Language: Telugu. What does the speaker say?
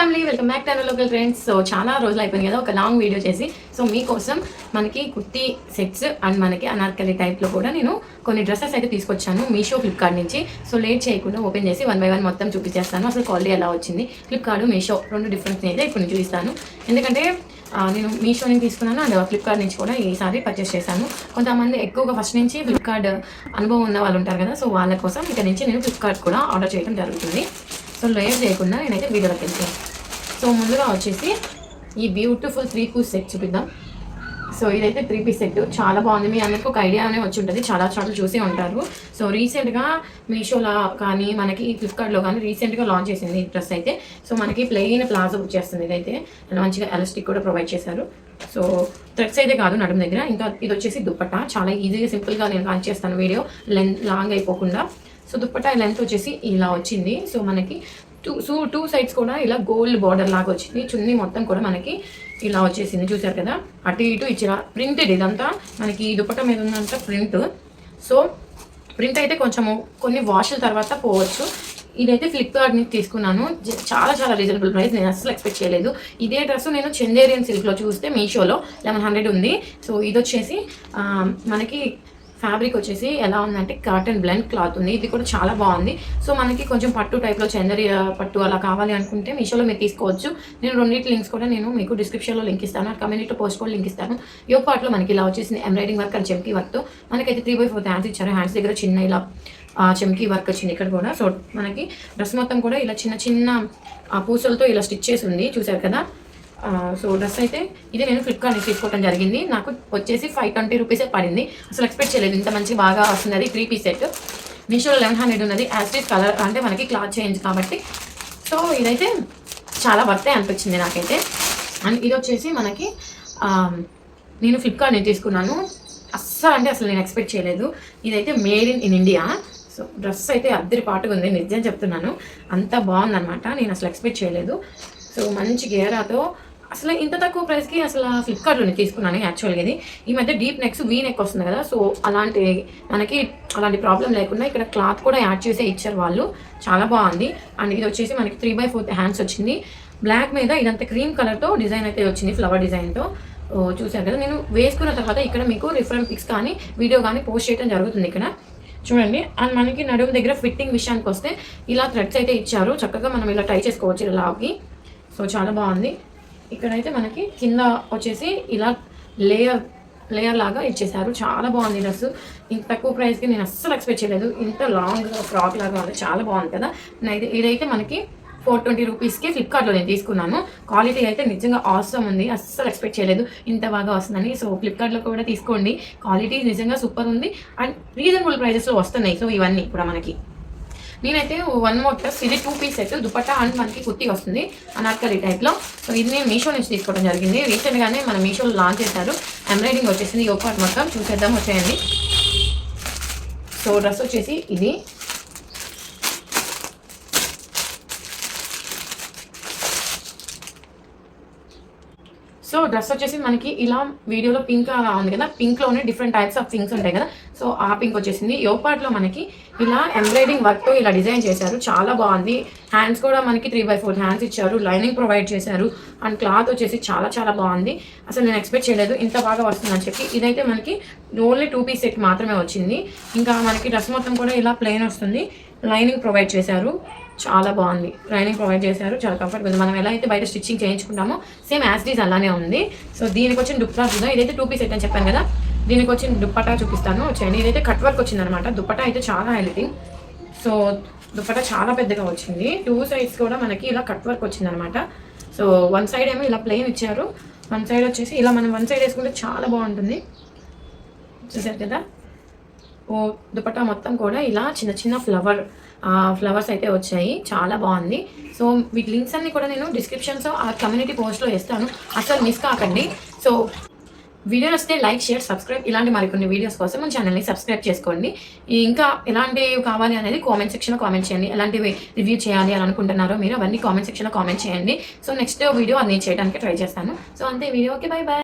Family welcome back to local friends so చాలా రోజులు అయిపోయింది కదా ఒక లాంగ్ వీడియో చేసి. సో మీకోసం మనకి కుర్తీ సెట్స్ అండ్ మనకి అనార్కలి టైప్లో కూడా నేను కొన్ని డ్రెస్సెస్ అయితే తీసుకొచ్చాను మీషో ఫ్లిప్కార్ట్ నుంచి. సో లేట్ చేయకుండా ఓపెన్ చేసి వన్ బై వన్ మొత్తం చూపించేస్తాను. అసలు క్వాలిటీ ఎలా వచ్చింది? ఫ్లిప్కార్ట్ మీషో రెండు డిఫరెన్స్ అయితే ఇప్పుడు నేను చూపిస్తాను. ఎందుకంటే నేను మీషో నుంచి తీసుకున్నాను అండ్ ఫ్లిప్కార్ట్ నుంచి కూడా ఈసారి పర్చేస్ చేశాను. కొంతమంది ఎక్కువగా ఫస్ట్ నుంచి ఫ్లిప్కార్ట్ అనుభవం ఉన్న వాళ్ళు ఉంటారు కదా సో వాళ్ళ కోసం ఇక్కడ నుంచి నేను ఫ్లిప్కార్ట్ కూడా ఆర్డర్ చేయడం జరుగుతుంది. సో లేట్ చేయకుండా నేనైతే వీడియోలోకి వెళ్తాను సో ముందుగా వచ్చేసి ఈ బ్యూటిఫుల్ త్రీ పీస్ సెట్ చూపిద్దాం. సో ఇదైతే త్రీ పీస్ సెట్ చాలా బాగుంది. మీ అందరికి ఒక ఐడియానే వచ్చి ఉంటుంది. చాలా చోట్ల చూసే ఉంటారు. సో రీసెంట్గా మీషోలో కానీ మనకి ఫ్లిప్కార్ట్లో కానీ రీసెంట్గా లాంచ్ చేసింది ఈ డ్రెస్ అయితే. సో మనకి ప్లెయిన్ ప్లాజో వచ్చేస్తుంది ఇదైతే. మంచిగా ఎలాస్టిక్ కూడా ప్రొవైడ్ చేశారు. సో థ్రెడ్స్ అయితే కాదు నడుము దగ్గర. ఇంకా ఇది వచ్చేసి దుప్పట్ట. చాలా ఈజీగా సింపుల్గా నేను లాంచ్ చేస్తాను వీడియో. లెంత్ లాంగ్ అయిపోకుండా. సో దుప్పటా లెంత్ వచ్చేసి ఇలా వచ్చింది. సో మనకి టూ సో టూ సైడ్స్ కూడా ఇలా గోల్డ్ బార్డర్ లాగా వచ్చింది. చున్నీ మొత్తం కూడా మనకి ఇలా వచ్చేసింది. చూసారు కదా? అటు ఇటు ఇచ్చిన ప్రింటెడ్ ఇదంతా. మనకి ఈ మీద ఉందంతా ప్రింట్ సో ప్రింట్ అయితే కొంచెము కొన్ని వాషల తర్వాత పోవచ్చు. ఇదైతే ఫ్లిప్కార్ట్ నుంచి తీసుకున్నాను. చాలా చాలా రీజనబుల్ ప్రైస్ నేను అసలు ఎక్స్పెక్ట్ చేయలేదు. ఇదే డ్రెస్ నేను చందేరియన్ సిల్క్లో చూస్తే మీషోలో లెవెన్ హండ్రెడ్ ఉంది. సో ఇది వచ్చేసి మనకి ఫ్యాబ్రిక్ వచ్చేసి ఎలా ఉందంటే కాటన్ బ్లెండ్ క్లాత్ ఉంది. ఇది కూడా చాలా బాగుంది. సో మనకి కొంచెం పట్టు టైప్లో చందరి పట్టు అలా కావాలి అనుకుంటే మీషోలో మీరు తీసుకోవచ్చు. నేను రెండింటి లింక్స్ కూడా నేను మీకు డిస్క్రిప్షన్లో లింక్ ఇస్తాను. కమ్యూనిటీ పోస్ట్ కూడా లింక్ ఇస్తాను. యో పార్ట్లో మనకి ఇలా వచ్చేసింది. ఎంబ్రాయిడింగ్ వర్క్ అండ్ చెంకీ వర్క్తో మనకైతే త్రీ బై ఫోర్ హ్యాండ్స్ ఇచ్చారు. హ్యాండ్స్ దగ్గర చిన్న ఇలా చెంకీ వర్క్ వచ్చింది ఇక్కడ కూడా. సో మనకి డ్రెస్ మొత్తం కూడా ఇలా చిన్న చిన్న ఆ పూసలతో ఇలా స్టిచ్ చేసి ఉంది. చూసారు కదా? సో డ్రెస్ అయితే ఇది నేను ఫ్లిప్కార్ట్ నుంచి తీసుకోవడం జరిగింది. నాకు వచ్చేసి ఫైవ్ ట్వంటీ రూపీసే పడింది. అసలు ఎక్స్పెక్ట్ చేయలేదు. ఇంత మంచి బాగా వస్తుంది త్రీ పీస్ సెట్ మీషోలో లెవెన్ హండ్రెడ్ ఉన్నది. యాస్టీస్ కలర్ అంటే మనకి క్లాత్ చేంజ్ కాబట్టి. సో ఇదైతే చాలా వర్తే అనిపించింది నాకైతే. అండ్ ఇది వచ్చేసి మనకి నేను ఫ్లిప్కార్ట్ నుంచి తీసుకున్నాను. అస్సలు అంటే అసలు నేను ఎక్స్పెక్ట్ చేయలేదు. ఇదైతే made in in India so dress అయితే అద్దరి పాటుగా ఉంది. నిజం చెప్తున్నాను. అంత బాగుందనమాట నేను అసలు ఎక్స్పెక్ట్ చేయలేదు. సో మంచి గేరాతో అసలు ఇంత తక్కువ ప్రైస్కి అసలు ఫ్లిప్కార్ట్లోనే తీసుకున్నాను యాక్చువల్గా ఇది. ఈ మధ్య డీప్ నెక్స్ వీ నెక్ వస్తుంది కదా సో అలాంటి మనకి అలాంటి ప్రాబ్లం లేకుండా ఇక్కడ క్లాత్ కూడా యాడ్ చేసే ఇచ్చారు వాళ్ళు. చాలా బాగుంది. అండ్ ఇది వచ్చేసి మనకి త్రీ బై ఫోర్త్ హ్యాండ్స్ వచ్చింది. బ్లాక్ మీద ఇదంతా క్రీమ్ కలర్తో డిజైన్ అయితే వచ్చింది ఫ్లవర్ డిజైన్తో చూసాను కదా? నేను వేసుకున్న తర్వాత ఇక్కడ మీకు రిఫరెంట్ పిక్స్ కానీ వీడియో కానీ పోస్ట్ చేయడం జరుగుతుంది ఇక్కడ. చూడండి. అండ్ మనకి నడుము దగ్గర ఫిట్టింగ్ విషయానికి వస్తే ఇలా థ్రెడ్స్ అయితే ఇచ్చారు. చక్కగా మనం ఇలా టై చేసుకోవచ్చు ఇలా లాగి సో చాలా బాగుంది. ఇక్కడైతే మనకి కింద వచ్చేసి ఇలా లేయర్ లేయర్ లాగా ఇచ్చేసారు చాలా బాగుంది డ్రెస్ ఇంత తక్కువ ప్రైస్కి నేను అస్సలు ఎక్స్పెక్ట్ చేయలేదు. ఇంత లాంగ్ ఫ్రాక్ లాగా ఉంది. చాలా బాగుంది కదా. నేను ఇదైతే మనకి ఫోర్ ట్వంటీ రూపీస్కి ఫ్లిప్కార్ట్లో నేను తీసుకున్నాను. క్వాలిటీ అయితే నిజంగా ఆసమ్ ఉంది. అస్సలు ఎక్స్పెక్ట్ చేయలేదు. ఇంత బాగా వస్తుందని. సో ఫ్లిప్కార్ట్లో కూడా తీసుకోండి. క్వాలిటీ నిజంగా సూపర్ ఉంది. అండ్ రీజనబుల్ ప్రైజెస్లో వస్తున్నాయి. సో ఇవన్నీ కూడా మనకి. నేనైతే వన్ మోర్ ప్లస్ ఇది two piece set dupatta and మనకి కుర్తి వస్తుంది అనార్కలి టైప్లో సో ఇది నేను మీషో నుంచి తీసుకోవడం జరిగింది. రీసెంట్గానే మన మీషోలో లాంచ్ చేశారు. ఎంబ్రాయిడింగ్ వచ్చేసింది ఈ పార్ట్ మొత్తం. చూసేద్దాం వచ్చేయండి. సో డ్రెస్ వచ్చేసి ఇది. సో డ్రెస్ వచ్చేసి మనకి ఇలా వీడియోలో పింక్ అలా ఉంది కదా. పింక్లోనే డిఫరెంట్ టైప్స్ ఆఫ్ థింగ్స్ ఉంటాయి కదా. సో ఆ పింక్ వచ్చేసింది. యో పార్ట్లో మనకి ఇలా ఎంబ్రాయిడింగ్ వర్క్తో ఇలా డిజైన్ చేశారు. చాలా బాగుంది. హ్యాండ్స్ కూడా మనకి త్రీ బై ఫోర్ హ్యాండ్స్ ఇచ్చారు. లైనింగ్ ప్రొవైడ్ చేశారు. అండ్ క్లాత్ వచ్చేసి చాలా చాలా బాగుంది. అసలు నేను ఎక్స్పెక్ట్ చేయలేదు. ఇంత బాగా వస్తుందని చెప్పి. ఇదైతే మనకి ఓన్లీ టూ పీస్ సెట్ మాత్రమే వచ్చింది. ఇంకా మనకి డ్రెస్ మొత్తం కూడా ఇలా ప్లెయిన్ వస్తుంది. లైనింగ్ ప్రొవైడ్ చేశారు. చాలా బాగుంది. లైనింగ్ ప్రొవైడ్ చేశారు. చాలా కంఫర్టబుల్ మనం ఎలా అయితే బయట స్టిచ్చింగ్ చేయించుకుంటామో సేమ్ యాజ్ డీస్ అలానే ఉంది. సో దీనికి వచ్చిన దుప్పటా చూద్దాం. ఇదైతే టూ పీస్ అయితే అని చెప్పాను కదా. దీనికి వచ్చిన దుప్పటా చూపిస్తాను. వచ్చేయండి. ఇదైతే కట్ వర్క్ వచ్చింది అనమాట దుప్పటా అయితే చాలా హైలైటింగ్ సో దుప్పటా చాలా పెద్దగా వచ్చింది. టూ సైడ్స్ కూడా మనకి ఇలా కట్ వర్క్ వచ్చింది అనమాట సో వన్ సైడ్ ఏమో ఇలా ప్లెయిన్ ఇచ్చారు. వన్ సైడ్ వచ్చేసి ఇలా మనం వన్ సైడ్ వేసుకుంటే చాలా బాగుంటుంది. చూసారు కదా? దుపట్టా మొత్తం కూడా ఇలా చిన్న చిన్న ఫ్లవర్ ఫ్లవర్స్ అయితే వచ్చాయి. చాలా బాగుంది. సో వీటి లింక్స్ అన్ని కూడా నేను డిస్క్రిప్షన్స్ ఆ కమ్యూనిటీ పోస్ట్లో వేస్తాను. అసలు మిస్ కాకండి. సో వీడియో వస్తే లైక్ షేర్ సబ్స్క్రైబ్ ఇలాంటి మరికొన్ని వీడియోస్ కోసం మన ఛానల్ని సబ్స్క్రైబ్ చేసుకోండి. ఇంకా ఎలాంటివి కావాలి అనేది కామెంట్ సెక్షన్లో కామెంట్ చేయండి. ఎలాంటివి రివ్యూ చేయాలి అని అనుకుంటున్నారో మీరు అవన్నీ కామెంట్ సెక్షన్లో కామెంట్ చేయండి. సో నెక్స్ట్ వీడియో అన్ని చేయడానికి ట్రై చేస్తాను. సో అంతే. Video okay bye bye